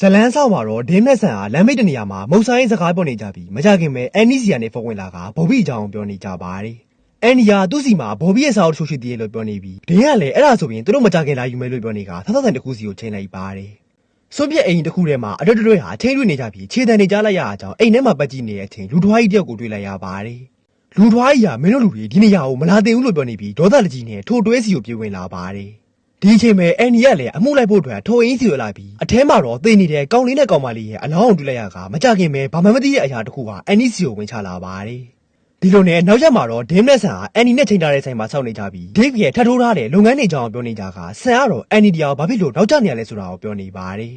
ဇလန်းဆောက်မှာတော့ဒင်းမဲ့ဆန်ဟာလမ်းမိတ်တနေရာမှာမုတ်ဆိုင်စကားပြောနေကြပြီးမကြခင်ပဲအန်နီစီကနေဖုန်းဝင်လာကဘော်ဘီအကြောင်းပြောနေကြပါတယ်အန်နီယာသူ့စီမှာဘော်ဘီရဲ့စာအုပ်တစ်ချို့ရှိသေးတယ်လို့ပြောနေပြီးဒင်းကလည်းအဲ့ဒါဆိုရင်သူတို့မကြခင်လာယူမယ်လို့ပြောနေကသတ်သတ်တန်တစ်ခုစီကိုချိန်လိုက်ပါတယ်စွန့်ပြက်အိမ်တစ်ခုထဲမှာအတွေ့အတွေ့ဟာချိန်တွေ့နေကြပြီးခြေတံနေကြလိုက်ရအောင်ကြောင့်အိမ်ထဲမှာပတ်ကြည့်နေတဲ့အချိန်လူထွားကြီးတယောက်ကိုတွေ့လိုက်ရပါတယ်လူထွားကြီးကမင်းတို့လူတွေဒီနေရာကိုမလာသေးဘူးလို့ပြောနေပြီးဒေါသတကြီးနဲ့ထိုတွဲစီကိုပြေးဝင်လာပါတယ် ဒီအချိန်မှာအန်နီကလည်းအမှုလိုက်ဖို့အတွက်ထိုအင်းစီကိုလာပြီးအထဲမှာတော့သိနေတဲ့ကောင်းလေးနဲ့ကောင်းမလေးရဲ့အလောင်းကိုတွေ့လိုက်ရကမကြခင်ပဲဘာမှမသိတဲ့အရာတစ်ခုဟာအန်နီစီကိုဝင်ချလာပါတယ်ဒီလိုနဲ့နောက်ရက်မှာတော့ဒင်းလက်ဆန်ဟာအန်နီနဲ့ချိန်ထားတဲ့ဆိုင်မှာစောင့်နေကြပြီးဒေးဗ်ရဲ့ထပ်ထိုးထားတဲ့လုပ်ငန်းတွေအကြောင်းပြောနေကြကဆန်ကတော့အန်နီတရားကိုဘာဖြစ်လို့နောက်ကျနေရလဲဆိုတာကိုပြောနေပါတယ်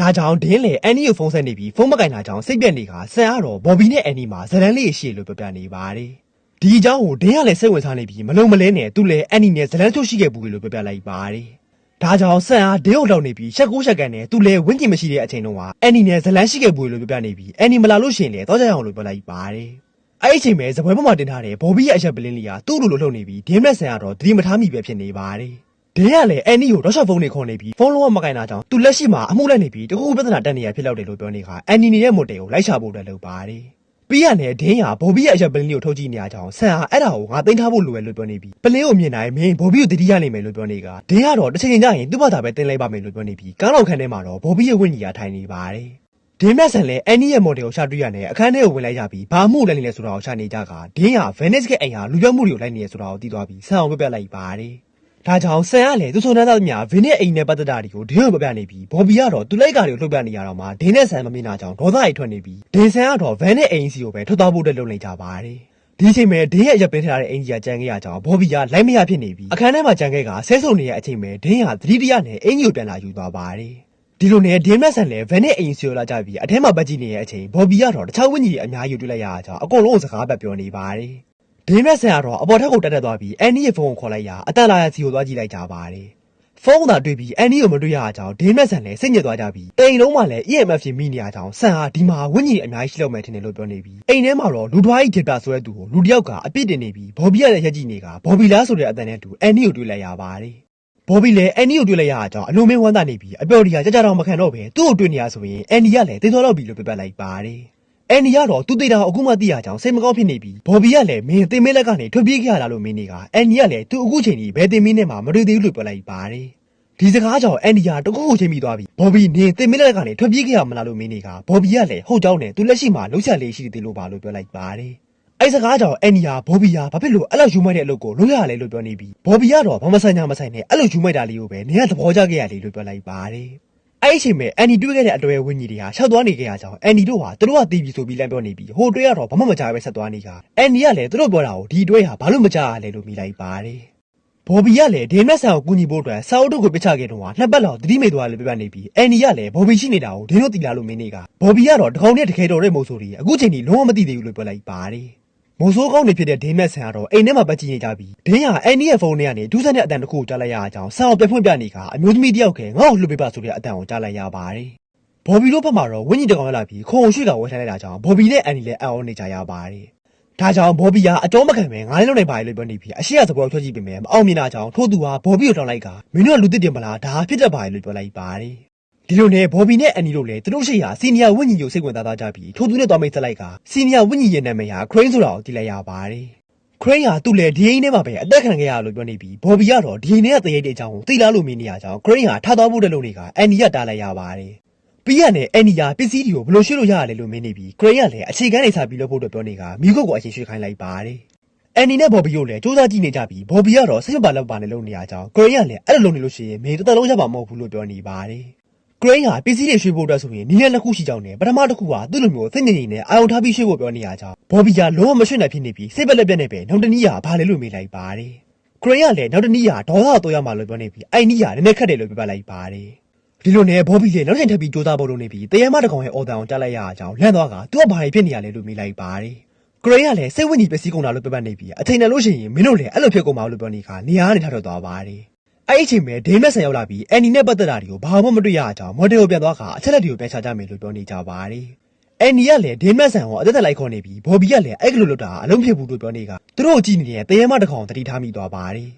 ဒါကြောင့်ဒင်းလေအန်နီကိုဖုန်းဆက်နေပြီးဖုန်းမကင်တာကြောင့်စိတ်ပြက်နေကဆန်ကတော့ဘော်ဘီနဲ့အန်နီမှာဇလန်းလေးရှိလို့ပြောပြနေပါတယ် ဒီအကြောင်းကိုဒင်းကလည်းစိတ်ဝင်စားနေပြီးမလုံးမလဲနဲ့သူ့လည်းအန်နီနဲ့ဇလန်းချို့ရှိခဲ့ဘူးလို့ပြောပြလိုက်ပါတယ်ဒါကြောင့်ဆန်အားဒင်းကိုလောက်နေပြီးရှက်ကူးရှက်ကန်နဲ့သူလည်းဝင်းကျင်မရှိတဲ့အချိန်တုန်းကအန်နီနဲ့ဇလန်းရှိခဲ့ဘူးလို့ပြောပြနေပြီးအန်နီမလာလို့ရှိရင်လည်းတော့ကြရအောင်လို့ပြောလိုက်ပါတယ်။အဲ့ဒီအချိန်မှာဇပွဲပေါ်မှာတင်ထားတဲ့ဘော်ဘီရဲ့အချက်ပလင်းလေးကသူ့လိုလိုလှုပ်နေပြီးဒင်းနဲ့ဆန်ကတော့သတိမထားမိပဲဖြစ်နေပါတယ်။ဒင်းကလည်းအန်နီကိုတော့ရှော့ဖုန်းနေခေါ်နေပြီးဖုန်းလုံးဝမကင်တာကြောင့်သူလက်ရှိမှာအမှုလိုက်နေပြီးတခုခုပြဿနာတက်နေရဖြစ်လောက်တယ်လို့ပြောနေကအန်နီနေတဲ့မိုတယ်ကိုလိုက်ရှာဖို့အတွက်လုပ်ပါတယ်။ ပြီးရနဲ့ဒင်းရဘော်ဘီရဲ့အရက်ပလင်းလေးကိုထုတ်ကြည့်နေရကြောင်းဆန်ဟာအဲ့ဒါကိုငါသိမ်းထားဖို့လိုရလို့ပြောနေပြီးပလင်းကိုမြင်နိုင်မင်းဘော်ဘီကိုတတိယနိုင်မယ်လို့ပြောနေကဒင်းကတော့တစ်ချိန်ချိန်ကျရင်သူ့ဘာသာပဲတင်လိုက်ပါမယ်လို့ပြောနေပြီးကားလောက်ခန်းထဲမှာတော့ဘော်ဘီရဲ့ဝိညာဉ်ကထိုင်နေပါတယ်ဒင်းမက်ဆန်လည်းအန်နီရဲ့မော်ဒယ်ကိုရှာတွေ့ရနဲ့အခန်းထဲကိုဝင်လိုက်ရပြီးဘာမှုလည်းနေလဲဆိုတာကိုရှာနေကြကဒင်းရဗန်နစ်ရဲ့အိမ်ဟာလူပြောမှုတွေကိုလိုက်နေရဆိုတာကိုသိသွားပြီးဆန်အောင်ပြပြလိုက်ပါတယ် ဒါကြောင့်ဆန်ကလည်းသူ့ဆုံနှမ်းသားများဗင်းနဲ့အိမ်နဲ့ပတ်သက်တာတွေကိုဒင်းကိုပြပြနေပြီးဘော်ဘီကတော့သူ့လိုက်ကားတွေကိုလှုပ်ပြနေရတော့မှဒင်းနဲ့ဆန်မမြင်တာကြောင့်ဒေါသအိတ်ထွက်နေပြီးဒင်းဆန်ကတော့ဗန်နဲ့အိမ်စီကိုပဲထွက်သွားဖို့အတွက်လုပ်နေကြပါတယ်ဒီအချိန်မှာဒင်းရဲ့ရပ်ပေးထားတဲ့အင်ဂျီကကြံခဲ့ရကြောင်းဘော်ဘီကလိုက်မရဖြစ်နေပြီးအခန်းထဲမှာကြံခဲ့ကဆဲဆုံနေတဲ့အချိန်မှာဒင်းဟာသတိတရနဲ့အင်ဂျီကိုပြန်လာယူသွားပါတယ်ဒီလိုနဲ့ဒင်းမက်ဆန်လည်းဗန်နဲ့အိမ်စီကိုလာကြပြီးအထဲမှာပတ်ကြည့်နေတဲ့အချိန်ဘော်ဘီကတော့တခြားဝင်းကြီးတွေအများကြီးတွေ့လိုက်ရတာကြောင့်အကုန်လုံးကိုစကားပတ်ပြောနေပါတယ် ဒင်းမက်ဆန်ကတော့အပေါ်ထက်ကိုတက်တက်သွားပြီးအန်နီရဲ့ဖုန်းကိုခေါ်လိုက်ရအတန်လာရစီကိုသွားကြည့်လိုက်ကြပါတယ်။ဖုန်းသာတွေ့ပြီးအန်နီကိုမတွေ့ရအောင်ကြောင့်ဒင်းမက်ဆန်လည်းစိတ်ညစ်သွားကြပြီးတိမ်လုံးမှလည်း EMF ဖြစ်မိနေရကြောင်းဆန်ဟာဒီမှာဝင်းကြီးအများကြီးရှိလောက်မယ်ထင်တယ်လို့ပြောနေပြီးအိမ်ထဲမှာတော့လူထွားကြီးဒေတာဆိုတဲ့သူကိုလူတစ်ယောက်ကအပြစ်တင်နေပြီးဘော်ဘီကလည်းရက်ကြည့်နေကဘော်ဘီလားဆိုတဲ့အတန်နဲ့တူအန်နီကိုတွေ့လိုက်ရပါတယ်။ဘော်ဘီလည်းအန်နီကိုတွေ့လိုက်ရအောင်ကြောင့်အလုံးမင်းဝမ်းသာနေပြီးအပျော်ဒီကကြကြတော့မခံတော့ပဲသူ့ကိုတွေ့နေရဆိုရင်အန်နီကလည်းတိတ်သွားတော့ပြီလို့ပြပြလိုက်ပါတယ်။ အန်နီကတော့သူတေတာကိုအခုမှသိရကြောင်းစိတ်မကောင်းဖြစ်နေပြီးဘော်ဘီကလည်းမင်းတင်မင်းလက်ကနေထွက်ပြေးခဲ့ရတာလို့မင်းနေကအန်နီကလည်းသူအခုချိန်ကြီးဘယ်တင်မင်းနဲ့မှမတွေ့သေးဘူးလို့ပြောလိုက်ပါတယ်ဒီစကားကြောင့်အန်နီကတခုခုချင်းမိသွားပြီးဘော်ဘီနင်းတင်မင်းလက်ကနေထွက်ပြေးခဲ့ရမလားလို့မင်းနေကဘော်ဘီကလည်းဟုတ်ကြောင်းနဲ့သူလက်ရှိမှာလှုပ်ရှားလေးရှိသေးလို့ပါလို့ပြောလိုက်ပါတယ်အဲ့စကားကြောင့်အန်နီယာဘော်ဘီယာဘာဖြစ်လို့အဲ့လိုယူမိုက်တဲ့အလုပ်ကိုလုပ်ရလဲလို့ပြောနေပြီးဘော်ဘီကတော့ဘာမဆိုင်ညာမဆိုင်နဲ့အဲ့လိုယူမိုက်တာလေးကိုပဲနင်ကသဘောကျခဲ့ရလေလို့ပြောလိုက်ပါတယ် အဲ့ဒီအချိန်မှာအန်နီတွေ့ခဲ့တဲ့အတွေ့အဝင်းကြီးတွေဟာရှောက်သွားနေခဲ့ရကြောင်းအန်နီတို့ဟာသူတို့ကတီးပြီးဆိုပြီးလမ်းပြောနေပြီးဟိုတွေ့ရတော့ဘာမှမကြားပဲဆက်သွားနေကအန်နီကလည်းသူတို့ပြောတာကိုဒီအတွေ့ဟာဘာလို့မကြားရလဲလို့မိလိုက်ပါတယ်ဘော်ဘီကလည်းဒေးမက်ဆန်ကိုကူညီဖို့အတွက်စာအုပ်တို့ကိုပြချခဲ့တော့ဟာနှစ်ပတ်လောက်တတိမိသွားလို့ပြပြနေပြီးအန်နီကလည်းဘော်ဘီရှိနေတာကိုဒင်းတို့တီလာလို့မင်းနေကဘော်ဘီကတော့တကောင်နဲ့တခဲတော်တဲ့မို့ဆိုပြီးအခုချိန်ထိလုံးဝမသိသေးဘူးလို့ပြောလိုက်ပါတယ် မိုးဆိုးကောင်းနေဖြစ်တဲ့ဒင်းမက်ဆန်ကတော့အိမ်ထဲမှာပတ်ကြည့်နေကြပြီးဒင်းရအန်နီရဲ့ဖုန်းထဲကနေဒူးဆန်တဲ့အတန်တစ်ခုကိုကြားလိုက်ရအောင်ဆန်အောင်ပြဖွင့်ပြနေကအမျိုးသမီးတစ်ယောက်ကငါ့ကိုလှုပ်ပေးပါဆိုတဲ့အတန်ကိုကြားလိုက်ရပါတယ်။ဘော်ဘီတို့ဘက်မှာတော့ဝင်းကြီးတကောင်ရောက်လာပြီးခုံရွှေ့ကဝဲထိုင်လိုက်တာကြောင့်ဘော်ဘီနဲ့အန်နီလည်းအံ့ဩနေကြရပါတယ်။ဒါကြောင့်ဘော်ဘီကအတော်မခံပဲငါလည်းလုပ်နိုင်ပါလေလို့ပြောနေပြီးအရှိရသဘောထွက်ကြည့်ပေမဲ့မအောင်မြင်တာကြောင့်ထို့သူဟာဘော်ဘီကိုတောင်းလိုက်ကမင်းတို့ကလူတစ်တင်မလားဒါဖြစ်တတ်ပါလေလို့ပြောလိုက်ပါတယ်။ ဒီလိုနဲ့ဘော်ဘီနဲ့အန်နီတို့လည်းသူတို့ရှိရာစီနီယာဝင်းကြီးကိုစိတ်ဝင်စားသားကြပြီးထို့သူနဲ့တော်မိတ်ဆက်လိုက်ကစီနီယာဝင်းကြီးရဲ့နာမည်ဟာခရိန်းဆိုတာကိုသိလိုက်ရပါတယ်။ခရိန်းဟာသူ့လည်းဒီအိမ်ထဲမှာပဲအသက်ခံခဲ့ရလို့ပြောနေပြီးဘော်ဘီကတော့ဒီအိမ်ထဲကတရိတ်တဲ့အကြောင်းကိုသိလားလို့မင်းနေရကြောင်းခရိန်းဟာထားသွားဖို့တဲ့လုံနေကအန်နီကတားလိုက်ရပါတယ်။ပြီးရနဲ့အန်နီယာပစ္စည်းတွေကိုဘယ်လိုရွှေ့လို့ရရလဲလို့မင်းနေပြီးခရိန်းကလည်းအခြေခံနေစားပြီးလို့ဖို့အတွက်ပြောနေကမိခုတ်ကိုအချင်းရွှေ့ခိုင်းလိုက်ပါတယ်။အန်နီနဲ့ဘော်ဘီတို့လည်းစူးစမ်းကြည့်နေကြပြီးဘော်ဘီကတော့စိတ်မပါလောက်ပါနဲ့လုံနေရကြောင်းဂရိန်းကလည်းအဲ့လိုလုံနေလို့ရှိရင်မင်းတော်တော်လုံးရပါမဟုတ်ဘူးလို့ပြောနေပါတယ် ဂရိန်းကပစ္စည်းတွေရွှေ့ဖို့အတွက်ဆိုရင်နီးနဲ့နှစ်ခုရှိကြောင်းနဲ့ပထမတစ်ခုကသူ့လိုမျိုးစိတ်ငြိမ်ငြိမ်နဲ့အာရုံထားပြီးရွှေ့ဖို့ပြောနေရကြောင်းဘော်ဘီကလုံးဝမရွှေ့နိုင်ဖြစ်နေပြီးစိတ်ပက်လက်ပြက်နဲ့ပဲနောက်တနည်းကဘာလဲလို့မေးလိုက်ပါတယ်ဂရိန်းကလည်းနောက်တနည်းကဒေါသတော့ရမှာလို့ပြောနေပြီးအဲ့နီးကနည်းနည်းခက်တယ်လို့ပြပလိုက်ပါတယ်ဒီလိုနဲ့ဘော်ဘီလည်းနောက်တစ်ချိန်ထပ်ပြီးကြိုးစားဖို့လုပ်နေပြီးတရေမတစ်ကောင်ရဲ့အော်တန်ကိုကြားလိုက်ရအောင်လန့်သွားကသူကဘာတွေဖြစ်နေရလဲလို့မေးလိုက်ပါတယ်ဂရိန်းကလည်းစိတ်ဝင်ကြီးပစ္စည်းကုန်တာလို့ပြပတ်နေပြီအချိန်နဲ့လို့ရှိရင်မင်းတို့လည်းအဲ့လိုဖြစ်ကုန်ပါလို့ပြောနေခါနေရာကနေထထွက်သွားပါတယ် အဲ့ဒီအချိန်မှာဒိန်းမက်ဆန်ရောက်လာပြီးအန်နီနဲ့ပတ်သက်တာတွေကိုဘာမှမတွေ့ရအောင်ကြောင့်မော်ဒယ်ကိုပြန်သွားခါအချက်လက်တွေကိုပြန်ချကြမယ်လို့ပြောနေကြပါတယ်အန်နီကလည်းဒိန်းမက်ဆန်ကိုအသက်သက်လိုက်ခေါ်နေပြီးဘော်ဘီကလည်းအဲ့ကလိုလုပ်တာအလုံးဖြစ်ဘူးလို့ပြောနေကသူတို့ကိုကြည့်နေတဲ့တရေမတစ်ကောင်တတိထားမိသွားပါတယ်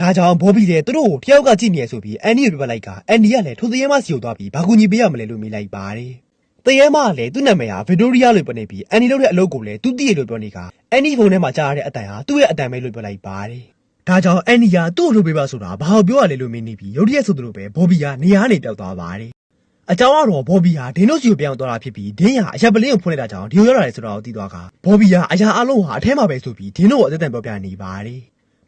ဒါကြောင့်ဘော်ဘီလည်းသူတို့ကိုတယောက်ကကြည့်နေရဆိုပြီးအန်နီကိုပြပလိုက်က။အန်နီကလည်းထိုသရဲမစီကိုသွားပြီးဘာကူညီပေးရမလဲလို့မေးလိုက်ပါတယ်။တရဲမကလည်းသူ့နာမည်ဟာဗီတိုရီယာလို့ပြောနေပြီးအန်နီလုပ်တဲ့အလုပ်ကိုလည်းသူသိရလို့ပြောနေကအန်နီဖုန်းထဲမှာကြားရတဲ့အတန်ဟာသူ့ရဲ့အတန်ပဲလို့ပြောလိုက်ပါတယ်။ ဒါကြောင့်အန်နီကသူ့ကိုလုပ်ပေးပါဆိုတာဘာကိုပြောရလဲလို့မေးနေပြီးရုတ်တရက်ဆိုသူလိုပဲဘော်ဘီကနေရာကနေပျောက်သွားပါတယ်။အကြောင်းကတော့ဘော်ဘီဟာဒင်းတို့စီကိုပြောင်းသွားတာဖြစ်ပြီးဒင်းဟာအရက်ပလင်းကိုဖွင့်လိုက်တာကြောင့်ဒီကိုရောက်လာတယ်ဆိုတော့သိသွားကဘော်ဘီဟာအရာအလုံးဟာအထဲမှာပဲဆိုပြီးဒင်းတို့ကိုအသက်တန်ပြောပြနေပါတယ်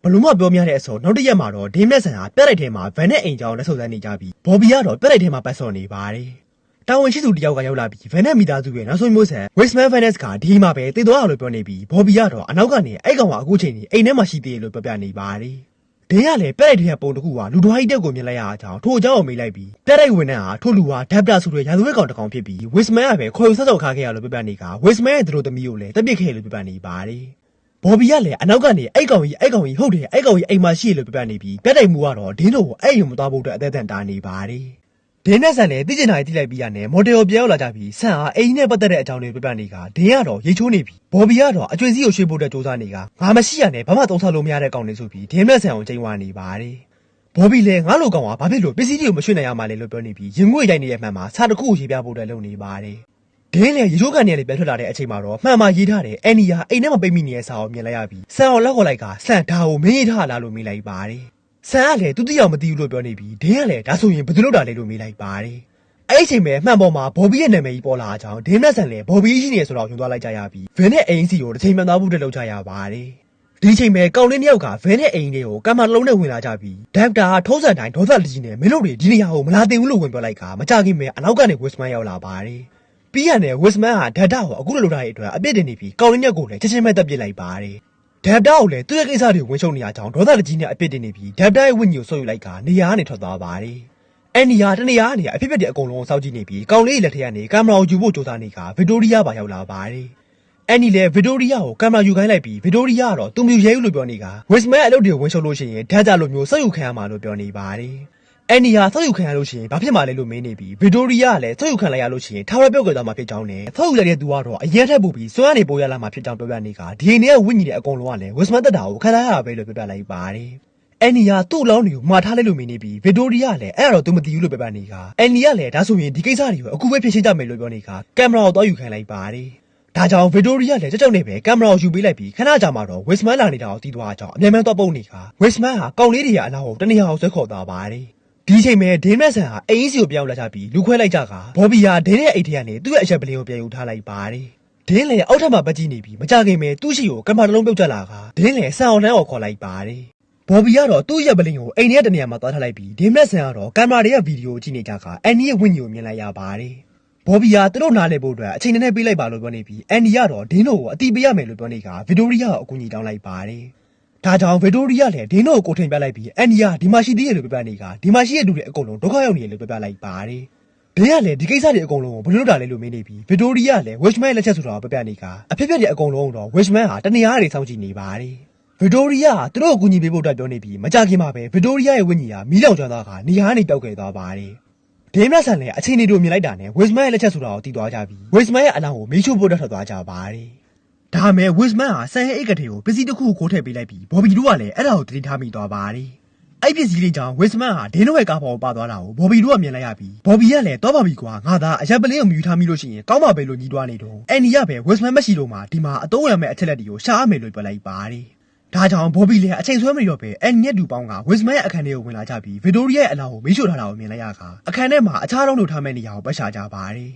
ဘလို့မပြောများတဲ့အစောနောက်တစ်ရက်မှာတော့ဒင်းမက်ဆန်ဟာပြက်လိုက်ထဲမှာဗန်နဲ့အိမ်ကြောင်လက်ဆုပ်စမ်းနေကြပြီးဘော်ဘီကတော့ပြက်လိုက်ထဲမှာပတ်စော်နေပါတယ် တာဝန်ရှိသူတယောက်ကရောက်လာပြီးဗန်နဲ့မိသားစုရဲ့နောက်ဆုံးမျိုးဆက် Westman Finance ကဒီမှာပဲတည်သွားအောင်လို့ပြောနေပြီးဘော်ဘီကတော့အနောက်ကနေအဲ့ကောင်ကအခုချိန်ကြီးအိမ်ထဲမှာရှိသေးတယ်လို့ပြောပြနေပါတယ်ဒင်းကလည်းပြက်လိုက်တဲ့ပုံတစ်ခုဟာလူတော်ဟိတက်ကိုမြင်လိုက်ရအောင်ထို့အကြောင်းကိုမေးလိုက်ပြီးပြက်လိုက်ဝင်တဲ့ဟာထို့လူဟာဒပ်တာဆိုတဲ့ရာဇဝတ်ကောင်တစ်ကောင်ဖြစ်ပြီး Westman ကပဲခေါ်ယူဆက်ဆောက်ခါခဲ့ရလို့ပြောပြနေက Westman ရဲ့သူတို့သမီးကိုလည်းတက်ပစ်ခဲ့လို့ပြောပြနေပါတယ်ဘော်ဘီကလည်းအနောက်ကနေအဲ့ကောင်ကြီးအဲ့ကောင်ကြီးဟုတ်တယ်အဲ့ကောင်ကြီးအိမ်မှာရှိရလို့ပြောပြနေပြီးပြက်တိုက်မှုကတော့ဒင်းတို့ကိုအဲ့ရုံမသွားဖို့အတွက်အသက်တန်တာနေပါတယ် ဒင်းနဲ့ဆန်လည်းသိကျင်တာကြီးတိလိုက်ပြီးရတယ်မော်ဒယ်ကိုပြောင်းလာကြပြီးဆန်ဟာအိမ်နဲ့ပတ်သက်တဲ့အကြောင်းတွေပြောပြနေကဒင်းကတော့ရိတ်ချိုးနေပြီးဘော်ဘီကတော့အကျွေးစီးကိုရွှေ့ဖို့အတွက်စူးစမ်းနေကငါမရှိရနဲ့ဘာမှသုံးဆလို့မရတဲ့ကောင်တွေဆိုပြီးဒင်းနဲ့ဆန်ကိုချိန်ဝါနေပါတယ်ဘော်ဘီလည်းငါလိုကောင်ကဘာဖြစ်လို့ပစ္စည်းတွေကိုမရွှေ့နိုင်ရမှာလဲလို့ပြောနေပြီးရင်ငွေရိုက်နေတဲ့မှန်မှာစာတစ်ခုကိုရေးပြဖို့အတွက်လုပ်နေပါတယ်။ဒင်းလည်းရေချိုးကန်နေလေပြန်ထွက်လာတဲ့အချိန်မှာတော့မှန်မှာရေးထားတဲ့အန်နီယာအိမ်ထဲမှာပိတ်မိနေတဲ့စာကိုမြင်လိုက်ရပြီးဆန်အောင်လောက်ခေါ်လိုက်ကဆန်ဒါကိုမင်းရေးထားလားလို့မေးလိုက်ပါတယ်။ ဆန်ကလည်းသူတိယောက်မသိဘူးလို့ပြောနေပြီးဒင်းကလည်းဒါဆိုရင်ဘယ်သူလုပ်တာလဲလို့မေးလိုက်ပါတယ်။အဲ့ဒီအချိန်ပဲမှန်ပေါ်မှာဘော်ဘီရဲ့နာမည်ကြီးပေါ်လာအကြောင်းဒင်းနဲ့ဆန်လည်းဘော်ဘီရှိနေဆိုတော့ညွှန်သွားလိုက်ကြရပြီးဗင်းနဲ့အိမ်စီကိုတစ်ချိန်မှန်သွားဖို့အတွက်လုပ်ကြရပါတယ်။ဒီချိန်ပဲကောင်လေးနှစ်ယောက်ကဗဲနဲ့အိမ်လေးကိုကမ်းမလုံးနဲ့ဝင်လာကြပြီးဒက်တာထုံးစံတိုင်းဒေါသတကြီးနဲ့မင်းတို့တွေဒီနေရာကိုမလာသေးဘူးလို့ဝင်ပြောလိုက်ကမကြခင်ပဲအနောက်ကနေဝစ်စမန်ရောက်လာပါတယ်ပြီးရတယ်ဝစ်စမန်ဟာဒက်တာကိုအခုလိုလုပ်ထားတဲ့အတွက်အပြစ်တင်နေပြီးကောင်လေးနှစ်ယောက်ကိုလည်းချက်ချင်းပဲတပ်ပစ်လိုက်ပါတယ် ဒက်တာကိုလည်းသူ့ရဲ့ကိစ္စတွေကိုဝင်ရှုံနေရကြောင်းဒေါသတကြီးနဲ့အပြစ်တင်နေပြီးဒက်တာရဲ့ဝိညာဉ်ကိုဆုပ်ယူလိုက်ကနေရာကနေထွက်သွားပါတယ်အဲ့နေရာတနေရာကနေအဖြစ်ဖြစ်တဲ့အကုန်လုံးကိုစောင့်ကြည့်နေပြီးကောင်လေးရဲ့လက်ထက်ကနေကင်မရာကိုယူဖို့ကြိုးစားနေကဗစ်တိုးရီးယားပါရောက်လာပါတယ်အန်နီလည်းဗီတိုရီယာကိုကင်မရာယူခိုင်းလိုက်ပြီးဗီတိုရီယာကတော့သူမျိုးရဲဦးလို့ပြောနေကဝစ်စမန်အလုပ်တွေကိုဝင်ရှုပ်လို့ရှိရင်ဓာတ်ကြလိုမျိုးစောက်ယူခံရမှာလို့ပြောနေပါတယ်။ အန်နီဟာစောက်ယူခံရလို့ရှိရင်ဘာဖြစ်မှာလဲလို့မေးနေပြီးဗီတိုရီယာကလည်းစောက်ယူခံလိုက်ရလို့ရှိရင်ထာဝရပြုတ်ကြသွားမှာဖြစ်ကြောင်းနဲ့စောက်ယူလိုက်တဲ့သူကတော့အရင်ထက်ပိုပြီးစွမ်းရည်ပိုရလာမှာဖြစ်ကြောင်းပြောပြနေကဒီနေ့ကဝိညာဉ်တဲ့အကုန်လုံးကလည်းဝစ်စမန်တက်တာကိုခံစားရတာပဲလို့ပြောပြလိုက်ပါတယ်။အန်နီယာသူ့အလောင်းတွေကိုမှားထားလိုက်လို့မင်းနေပြီးဗီတိုရီယာကလည်းအဲ့ဒါတော့ तू မသိဘူးလို့ပြောပြနေကအန်နီကလည်းဒါဆိုရင်ဒီကိစ္စတွေကိုအခုပဲဖြေရှင်းကြမယ်လို့ပြောနေကကင်မရာကိုတော့ယူခိုင်းလိုက်ပါတယ်ဒါကြောင့်ဗီတိုရီယာလည်းကြောက်ကြောက်နေပဲကင်မရာကိုယူပေးလိုက်ပြီးခဏကြာမှတော့ဝစ်စမန်လာနေတာကိုတီးသွားအကြောင်းအမြန်မှန်တော့ပုံနေကဝစ်စမန်ဟာကောင်လေးတွေရဲ့အလားကိုတနေရာကိုဆွဲခေါ်သွားပါတယ် ဒီချိန်မှာဒင်းမက်ဆန်ဟာအင်းစီကိုပြောင်းလာကြပြီးလူခွဲလိုက်ကြကဘော်ဘီယာဒင်းရဲ့အိတ်ထဲကနေသူ့ရဲ့အချက်ပလင်းကိုပြန်ယူထားလိုက်ပါတယ်ဒင်းလည်းအောက်ထပ်မှာပတ်ကြည့်နေပြီးမကြခင်ပဲသူ့ရှိကိုကင်မရာတစ်လုံးပြုတ်ကျလာကဒင်းလည်းဆန်အောင်တန်းကိုခေါ်လိုက်ပါတယ်ဘော်ဘီကတော့သူ့ရဲ့ပလင်းကိုအိမ်ထဲတနေရာမှာသွားထားလိုက်ပြီးဒီမက်ဆန်ကတော့ကင်မရာတွေရဲ့ဗီဒီယိုကိုကြည့်နေကြကအန်နီရဲ့ဝိညာဉ်ကိုမြင်လိုက်ရပါတယ်။ဘော်ဘီကသူတို့နားလည်ဖို့အတွက်အချိန်နဲ့ပေးလိုက်ပါလို့ပြောနေပြီးအန်နီကတော့ဒင်းတို့ကိုအတိပေးရမယ်လို့ပြောနေကဗီတိုရီယာကိုအကူအညီတောင်းလိုက်ပါတယ်။ ဒါကြောင့်ဗီတိုရီယာလည်းဒင်းတို့ကိုကိုထင်ပြလိုက်ပြီးအန်နီကဒီမှာရှိသေးတယ်လို့ပြောပြနေကဒီမှာရှိတဲ့လူတွေအကုန်လုံးဒုက္ခရောက်နေတယ်လို့ပြောပြလိုက်ပါတယ်။ဒင်းကလည်းဒီကိစ္စတွေအကုန်လုံးကိုဘယ်လိုလုပ်တာလဲလို့မေးနေပြီးဗီတိုရီယာလည်းဝစ်မန်ရဲ့လက်ချက်ဆိုတာကိုပြပြနေကအဖြစ်ဖြစ်တွေအကုန်လုံးတော့ဝစ်မန်ဟာတနေရာတွေစောင့်ကြည့်နေပါတယ်ဗီတိုရီယာကသူတို့ကိုကူညီပေးဖို့အတွက်ပြောနေပြီးမကြခင်မှာပဲဗီတိုရီယာရဲ့ဝိညာဉ်ဟာမီးလောင်ကျွမ်းသွားကနေရာကနေတောက်ခဲ့သွားပါတယ်ဒင်းမက်ဆန်လည်းအချိန်တွေတို့မြင်လိုက်တာနဲ့ဝစ်မန်ရဲ့လက်ချက်ဆိုတာကိုသိသွားကြပြီးဝစ်မန်ရဲ့အလောင်းကိုမီးရှို့ဖို့အတွက်ထွက်သွားကြပါတယ် ဒါမဲ့ဝစ်မန်ဟာဆန်ရဲ့အိတ်ကလေးကိုပစ္စည်းတစ်ခုကိုခိုးထည့်ပေးလိုက်ပြီးဘော်ဘီတို့ကလည်းအဲ့ဒါကိုတတိထားမိသွားပါတယ်အဲ့ပစ္စည်းလေးကြောင့်ဝစ်စမန်ဟာဒင်းတို့ရဲ့ကားပေါ်ကိုပါသွားတာကိုဘော်ဘီတို့ကမြင်လိုက်ရပြီးဘော်ဘီကလည်းတော့ပါပြီကွာငါသာအရက်ပလင်းကိုမြူထားမိလို့ရှိရင်ကောင်းပါပဲလို့ညီးတွားနေတော့အန်နီကပဲဝစ်စမန်မရှိတော့မှဒီမှာအတုံးရမဲ့အချက်လက်တွေကိုရှာရမယ်လို့ပြောလိုက်ပါတယ်ဒါကြောင့်ဘော်ဘီလည်းအချိန်ဆွဲမနေတော့ပဲအန်နီရဲ့ဒူပေါင်းကဝစ်စမန်ရဲ့အခန်းထဲကိုဝင်လာကြပြီးဗီတိုရီယာရဲ့အလောင်းကိုမိရှို့ထားတာကိုမြင်လိုက်ရကအခန်းထဲမှာအခြားတော့လို့ထားမဲ့နေရာကိုပတ်ရှာကြပါတယ်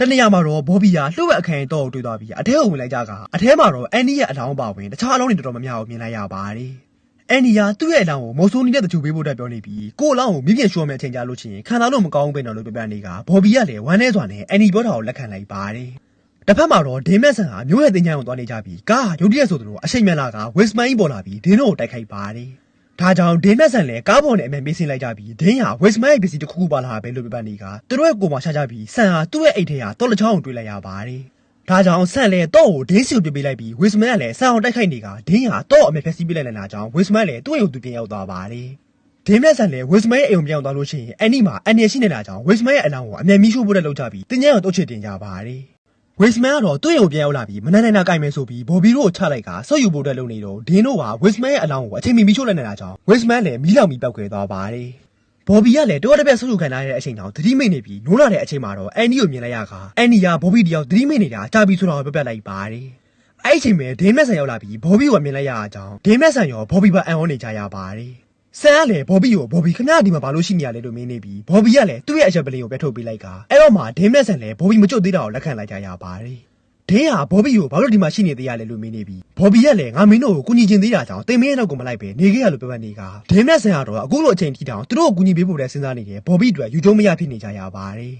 တနေရာမှာတော့ဘော်ဘီယာလှုပ်ဝက်အခန်းရဲ့တော့ကိုတွေ့သွားပြီးအထဲကိုဝင်လိုက်ကြကအထဲမှာတော့အန်နီရဲ့အလောင်းပါဝင်တခြားအလောင်းတွေတော်တော်များများကိုမြင်လိုက်ရပါတယ်အန်နီယာသူ့ရဲ့အလောင်းကိုမော်ဆိုးနီနဲ့တချို့ပေးဖို့အတွက်ပြောနေပြီးကို့အလောင်းကိုမြင့်ပြင်းရှိုးမယ်အချိန်ကြာလို့ချင်းခံစားလို့မကောင်းဘူးပဲနော်လို့ပြောပြနေကဘော်ဘီကလည်းဝမ်းနေစွာနဲ့အန်နီပြောတာကိုလက်ခံလိုက်ပါတယ်တစ်ဖက်မှာတော့ဒင်းမက်ဆန်ဟာမျိုးရဲ့တင်ချိုင်းကိုသွားနေကြပြီးကားရုတ်တရက်ဆိုသလိုအချိန်မြန်လာကဝစ်စမန်ကြီးပေါ်လာပြီးဒင်းတို့ကိုတိုက်ခိုက်ပါတယ် ဒါကြောင့်ဒင်းမက်ဆန်လည်းကားပေါ်နဲ့အမြန်ပေးဆင်းလိုက်ကြပြီးဒင်းဟာဝစ်စမန်ရဲ့ပစ္စည်းတစ်ခုခုပါလာတာပဲလို့ပြောပြနေကသူတို့ရဲ့ကိုယ်မှာရှာကြပြီးဆန်ဟာသူ့ရဲ့အိတ်ထဲဟာတော်လက်ချောင်းကိုတွေ့လိုက်ရပါတယ်ဒါကြောင့်ဆန်လည်းတော့ကိုဒင်းစီကိုပြပေးလိုက်ပြီးဝစ်စမန်ကလည်းဆန်အောင်တိုက်ခိုက်နေကဒင်းဟာတော့အမေဖက်စီးပြလိုက်နိုင်တာကြောင့်ဝစ်စမန်လည်းသူ့အိမ်ကိုသူပြန်ရောက်သွားပါတယ်ဒင်းမြတ်ဆန်လည်းဝစ်စမန်ရဲ့အိမ်ကိုပြန်ရောက်သွားလို့ရှိရင်အန်နီမှာအန်နီရှိနေတာကြောင့်ဝစ်စမန်ရဲ့အလောင်းကိုအမြန်မီးရှို့ဖို့တက်လုပ်ကြပြီးတင်းကျန်းကိုတုတ်ချစ်တင်ကြပါတယ် ဝစ်မန်ကတော့သူ့ရုံပြန်ရောက်လာပြီးမနက်နိုင်နာကြိုင်မယ်ဆိုပြီးဘော်ဘီတို့ကိုချလိုက်ကဆော့ယူဖို့အတွက်လုပ်နေတော့ဒင်းတို့ကဝစ်မန်ရဲ့အလောင်းကိုအချိန်မီမီချို့လိုက်နေတာကြောင့်ဝစ်မန်လည်းမီးလောင်ပြီးပောက်ကွယ်သွားပါတယ်ဘော်ဘီကလည်းတော့တစ်ပြက်ဆော့ယူခံထားရတဲ့အချိန်တောင်သတိမိတ်နေပြီးနိုးလာတဲ့အချိန်မှာတော့အန်နီကိုမြင်လိုက်ရကအန်နီကဘော်ဘီတယောက်သတိမိတ်နေတာကြာပြီဆိုတော့ပြပြလိုက်ပါတယ်အဲ့ဒီအချိန်မှာဒင်းမက်ဆန်ရောက်လာပြီးဘော်ဘီကိုမြင်လိုက်ရတဲ့အကြောင်းဒင်းမက်ဆန်ရောဘော်ဘီပါအန်ဟောနေကြရပါတယ် ဆန်ကလည်းဘော်ဘီကိုဘော်ဘီခဏဒီမှာဘာလို့ရှိနေရလဲလို့မင်းနေပြီးဘော်ဘီကလည်းသူ့ရဲ့အချက်ပလင်ကိုပဲထုတ်ပေးလိုက်ကအဲ့တော့မှဒင်းနဲ့ဆန်လည်းဘော်ဘီမကြွသေးတာကိုလက်ခံလိုက်ကြရပါတယ်ဒင်းဟာဘော်ဘီကိုဘာလို့ဒီမှာရှိနေသေးရလဲလို့မင်းနေပြီးဘော်ဘီကလည်းငါမင်းတို့ကိုကူညီချင်သေးတာကြောင့်တင်မင်းရဲ့နောက်ကိုမလိုက်ပဲနေခဲ့ရလို့ပြောနေကဒင်းနဲ့ဆန်ကတော့အခုလိုအချိန်ထိတောင်သူတို့ကိုကူညီပေးဖို့လည်းစဉ်းစားနေတယ်ဘော်ဘီအတွက်ယူကျုံမရဖြစ်နေကြရပါတယ်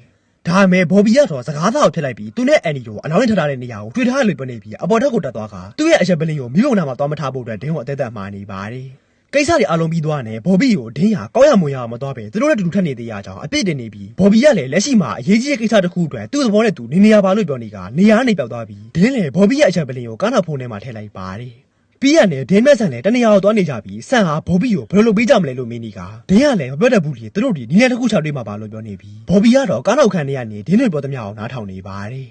ဒါပေမဲ့ဘော်ဘီကတော့စကားသားကိုဖြစ်လိုက်ပြီးသူနဲ့အန်နီတို့အလောင်းနဲ့ထထားတဲ့နေရာကိုတွေ့ထားလို့ပြောနေပြီးအပေါ်ထက်ကိုတက်သွားကသူ့ရဲ့အချက်ပလင်ကိုမိဘုံနာမှာသွားမထားဖို့အတွက်ဒင်းကိုအသက်သက်မှားနေပါတယ် ကိစ္စတွေအလုံးပြီးသွားတယ်ဘော်ဘီကိုဒင်းရကောင်းရမွန်ရမသွားပဲသူတို့နဲ့တူတူထက်နေသေးရကြောင်းအပြစ်တင်နေပြီးဘော်ဘီကလည်းလက်ရှိမှာအရေးကြီးတဲ့ကိစ္စတစ်ခုအတွက်သူ့သဘောနဲ့သူနေနေရပါလို့ပြောနေကနေရာကနေပြောက်သွားပြီးဒင်းလည်းဘော်ဘီရဲ့အချက်ပလင်ကိုကားနောက်ဖုန်းထဲမှာထည့်လိုက်ပါတယ်ပြီးရနဲ့ဒင်းမက်ဆန်လည်းတနေရာကိုသွားနေကြပြီးဆန်ဟာဘော်ဘီကိုဘယ်လိုလုပ်ပေးကြမလဲလို့မင်းနေကဒင်းကလည်းမပြောတတ်ဘူးလေသူတို့ဒီနီးနဲ့တစ်ခုချောက်တွေးမှာပါလို့ပြောနေပြီးဘော်ဘီကတော့ကားနောက်ခံနေရနေဒင်းတွေပြောသမျှအောင်နားထောင်နေပါတယ်